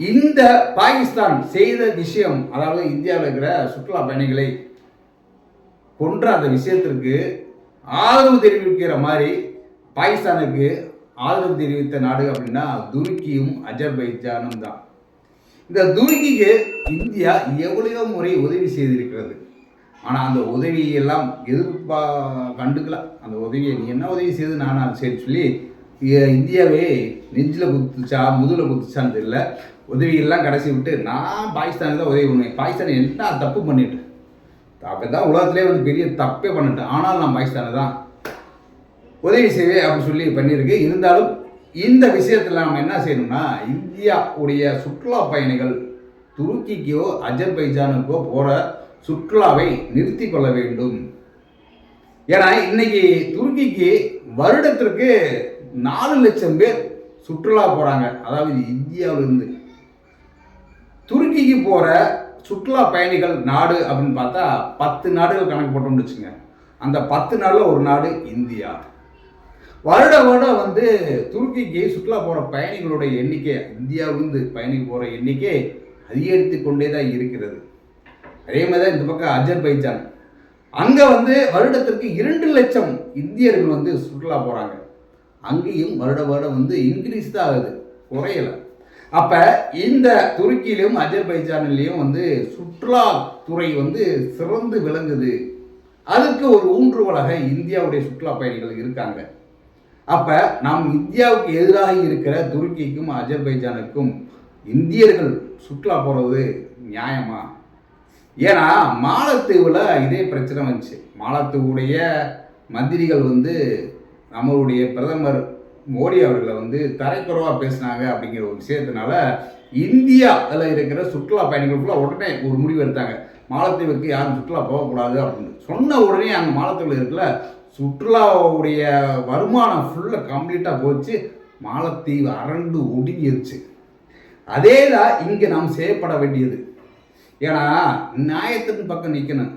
இந்த பாகிஸ்தான் செய்த விஷயம் அதாவது இந்தியாவில் இருக்கிற சுற்றுலா பயணிகளை கொன்ற அந்த விஷயத்திற்கு ஆதரவு தெரிவிக்கிற மாதிரி பாகிஸ்தானுக்கு ஆதரவு தெரிவித்த நாடு அப்படின்னா துருக்கியும் அஜர்பைஜானும் தான். இந்த துருக்கிக்கு இந்தியா எவ்வளவோ முறை உதவி செய்திருக்கிறது. ஆனால் அந்த உதவியெல்லாம் எதிர்ப்பா கண்டுக்கல. அந்த உதவியை நீ என்ன உதவி செய்து அது சரி சொல்லி இந்தியாவே நெஞ்சில் குத்துச்சா முதுகில் குத்துச்சான்னு தெரியல. உதவியெல்லாம் கடைசி விட்டு நான் பாகிஸ்தானுக்கு தான் உதவி பண்ணுவேன். பாகிஸ்தான் என்ன தப்பு பண்ணிட்டு? அப்போ தான் உலகத்திலே வந்து பெரிய தப்பே பண்ணிட்டேன் ஆனால் நான் பாகிஸ்தானை தான் உதவி செய்வேன் அப்படின்னு சொல்லி பண்ணியிருக்கு. இருந்தாலும் இந்த விஷயத்தில் நம்ம என்ன செய்யணும்னா இந்தியாவுடைய சுற்றுலா பயணிகள் துருக்கிக்கோ அஜர்பைஜானுக்கோ போகிற சுற்றுலாவை நிறுத்தி கொள்ள வேண்டும். ஏன்னா இன்னைக்கு துருக்கிக்கு வருடத்திற்கு நாலு லட்சம் பேர் சுற்றுலா போகிறாங்க அதாவது இந்தியாவிலிருந்து. துருக்கிக்கு போகிற சுற்றுலா பயணிகள் நாடு அப்படின்னு பார்த்தா பத்து நாடுகள் கணக்கு போட்டோம்னு வச்சுங்க அந்த பத்து நாளில் ஒரு நாடு இந்தியா. வருட வருடம் வந்து துருக்கிக்கு சுற்றுலா போகிற பயணிகளுடைய எண்ணிக்கை இந்தியாவிலிருந்து பயணிக்கு போகிற எண்ணிக்கை அதிகரித்து கொண்டே தான் இருக்கிறது. அதே மாதிரி தான் இந்த பக்கம் அஜர்பைஜான். அங்கே வந்து வருடத்திற்கு இரண்டு லட்சம் இந்தியர்கள் வந்து சுற்றுலா போகிறாங்க அங்கேயும் வருட வருடம் வந்து இன்க்ரீஸ் தான் ஆகுது. குறையலை. அப்போ இந்த துருக்கியிலும் அஜர்பைஜானிலையும் வந்து சுற்றுலாத்துறை வந்து சிறந்து விளங்குது. அதுக்கு ஒரு ஊன்றுகோலாக இந்தியாவுடைய சுற்றுலா பயணிகள் இருக்காங்க. அப்போ நாம் இந்தியாவுக்கு எதிராக இருக்கிற துருக்கிக்கும் அஜர்பைஜானுக்கும் இந்தியர்கள் சுற்றுலா போகிறது நியாயமா? ஏன்னா மாலத்தீவில் இதே பிரச்சனை வந்துச்சு. மாலத்தீவுடைய மந்திரிகள் வந்து நம்மளுடைய பிரதமர் மோடி அவர்களை வந்து தரைக்குறவாக பேசினாங்க அப்படிங்கிற ஒரு விஷயத்தினால இந்தியாவில் இருக்கிற சுற்றுலா பயணிகள் ஃபுல்லாக உடனே ஒரு முடிவு எடுத்தாங்க. மாலத்தீவுக்கு யாரும் சுற்றுலா போகக்கூடாது அப்படின்னு. சொன்ன உடனே அங்கே மாலத்தீவில் இருக்கல சுற்றுலாவுடைய வருமானம் ஃபுல்லாக கம்ப்ளீட்டாக போச்சு. மாலத்தீவு அரண்டு ஒடுங்கிருச்சு. அதே தான் இங்கே நாம் செய்யப்பட வேண்டியது. ஏன்னா நியாயத்தின் பக்கம் நிற்கணும்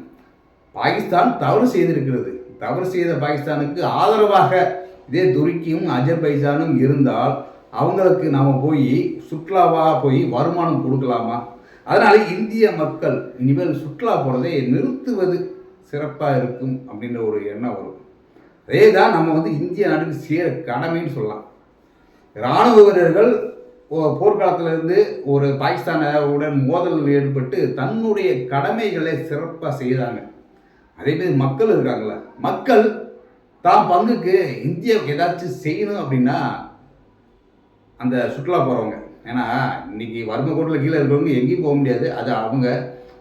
பாகிஸ்தான் தவறு செய்திருக்கிறது. தவறு செய்த பாகிஸ்தானுக்கு ஆதரவாக இதே துருக்கியும் அஜர்பைஜானும் இருந்தால் அவங்களுக்கு நாம் போய் சுற்றுலாவாக போய் வருமானம் கொடுக்கலாமா? அதனால இந்திய மக்கள் இனிமேல் சுற்றுலா போகிறதை நிறுத்துவது சிறப்பாக இருக்கும் அப்படின்ற ஒரு எண்ணம் வரும். அதே தான் நம்ம வந்து இந்திய நாட்டுக்கு சேர கடமைன்னு சொல்லலாம். இராணுவ வீரர்கள் ஓ- இருந்து ஒரு பாகிஸ்தானுடன் மோதல் ஏற்பட்டு தன்னுடைய கடமைகளை சிறப்பாக செய்கிறாங்க அதே மாதிரி மக்கள் இருக்காங்கள மக்கள் தான் பங்குக்கு இந்தியாவுக்கு ஏதாச்சும் செய்யணும் அப்படின்னா அந்த சுற்றுலா போகிறவங்க ஏன்னா இன்னைக்கு வறுமை கோட்டில் கீழே இருக்கிறவங்க எங்கேயும் போக முடியாது. அது அவங்க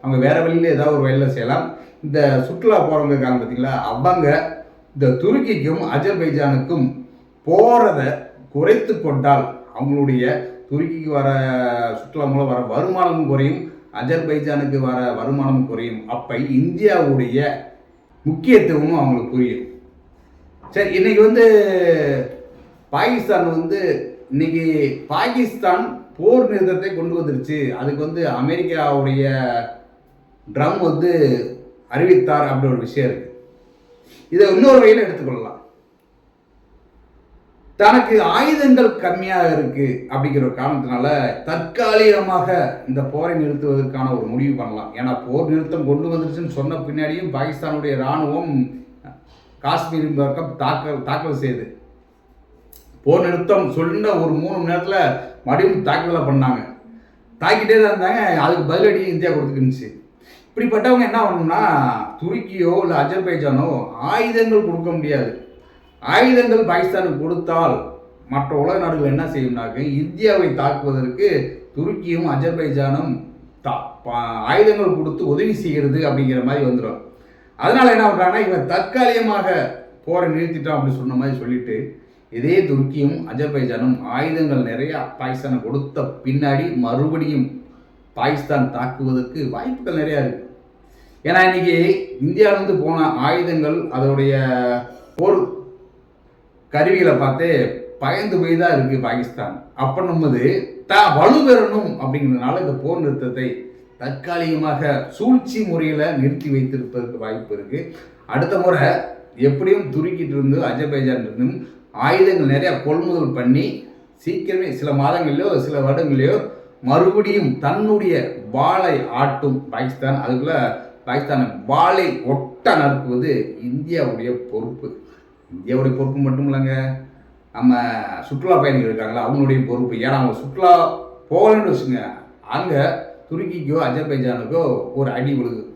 அவங்க வேறு வழியில் ஏதாவது ஒரு வழியில் செய்யலாம். இந்த சுற்றுலா போகிறவங்க இருக்காங்க பார்த்தீங்களா அவங்க இந்த துருக்கிக்கும் அஜர்பைஜானுக்கும் போகிறத குறைத்து கொண்டால் அவங்களுடைய துருக்கிக்கு வர சுற்றுலா மூலம் வர வருமானமும் குறையும். அஜர்பைஜானுக்கு வர வருமானமும் குறையும். அப்போ இந்தியாவுடைய முக்கியத்துவமும் அவங்களுக்கு புரியும். சரி இன்னைக்கு வந்து பாகிஸ்தான் வந்து இன்னைக்கு பாகிஸ்தான் போர் நிறுத்தத்தை கொண்டு வந்துருச்சு. அதுக்கு வந்து அமெரிக்காவுடைய ட்ரம் வந்து அறிவித்தார் அப்படி ஒரு விஷயம் இருக்குது இதை இன்னொரு வகையில் எடுத்துக்கொள்ளலாம். தனக்கு ஆயுதங்கள் கம்மியாக இருக்கு அப்படிங்கிற ஒரு காரணத்தினால தற்காலிகமாக இந்த போரை நிறுத்துவதற்கான ஒரு முடிவு பண்ணலாம். ஏன்னா போர் நிறுத்தம் கொண்டு வந்துருச்சுன்னு சொன்ன பின்னாடியும் பாகிஸ்தானுடைய இராணுவம் காஷ்மீர் பக்கம் தாக்கல் தாக்கல் செய்யுது போர் நிறுத்தம் சொன்ன ஒரு மூணு மணி நேரத்தில் மறுபடியும் தாக்குதலை பண்ணாங்க. தாக்கிட்டே தான் இருந்தாங்க. அதுக்கு பதிலடி இந்தியா கொடுத்துக்கிருந்துச்சு இப்படிப்பட்டவங்க என்ன பண்ணணும்னா துருக்கியோ இல்லை அஜர்பைஜானோ ஆயுதங்கள் கொடுக்க முடியாது. ஆயுதங்கள் பாகிஸ்தானுக்கு கொடுத்தால் மற்ற உலக நாடுகள் என்ன செய்யும்னாக்க இந்தியாவை தாக்குவதற்கு துருக்கியும் அஜர்பைஜானும் தா பா- ஆயுதங்கள் கொடுத்து உதவி செய்கிறது அப்படிங்கிற மாதிரி வந்துடும் அதனால் என்ன பண்ணுறாங்கன்னா இவன் தற்காலிகமாக போரை நிறுத்திட்டோம் அப்படின்னு சொன்ன மாதிரி சொல்லிட்டு இதே துருக்கியும் அஜர்பைஜானும் ஆயுதங்கள் நிறையா பாகிஸ்தானை கொடுத்த பின்னாடி மறுபடியும் பாகிஸ்தான் தாக்குவதற்கு வாய்ப்புகள் நிறையா இருக்கு. ஏன்னா இன்னைக்கு இந்தியாவிலேருந்து போன ஆயுதங்கள் அதோடைய போர் கருவிகளை பார்த்து பயந்து போய் தான் இருக்கு பாகிஸ்தான். அப்படின்னும்போது தான் வலுப்பெறணும் அப்படிங்கிறதுனால இந்த போர் நிறுத்தத்தை தற்காலிகமாக சூழ்ச்சி முறையில் நிறுத்தி வைத்திருப்பதற்கு வாய்ப்பு இருக்கு. அடுத்த முறை எப்படியும் துருக்கிட்டு இருந்து அஜர்பைஜான் இருந்தும் ஆயுதங்கள் நிறைய கொள்முதல் பண்ணி சீக்கிரமே சில மாதங்கள்லையோ சில வருடங்களையோ மறுபடியும் தன்னுடைய வாளை ஆட்டும் பாகிஸ்தான். அதுக்குள்ள பாகிஸ்தானை வாளை ஒட்ட நறுக்குவது இந்தியாவுடைய பொறுப்பு. இந்தியாவுடைய பொறுப்பு மட்டும் இல்லைங்க. நம்ம சுற்றுலா பயணிகள் இருக்காங்களா அவங்களுடைய பொறுப்பு. ஏன்னா அவங்க சுற்றுலா போகலன்னு வச்சுங்க அங்கே துருக்கிக்கோ அஜர்பைஜானுக்கோ ஒரு அடி விழுது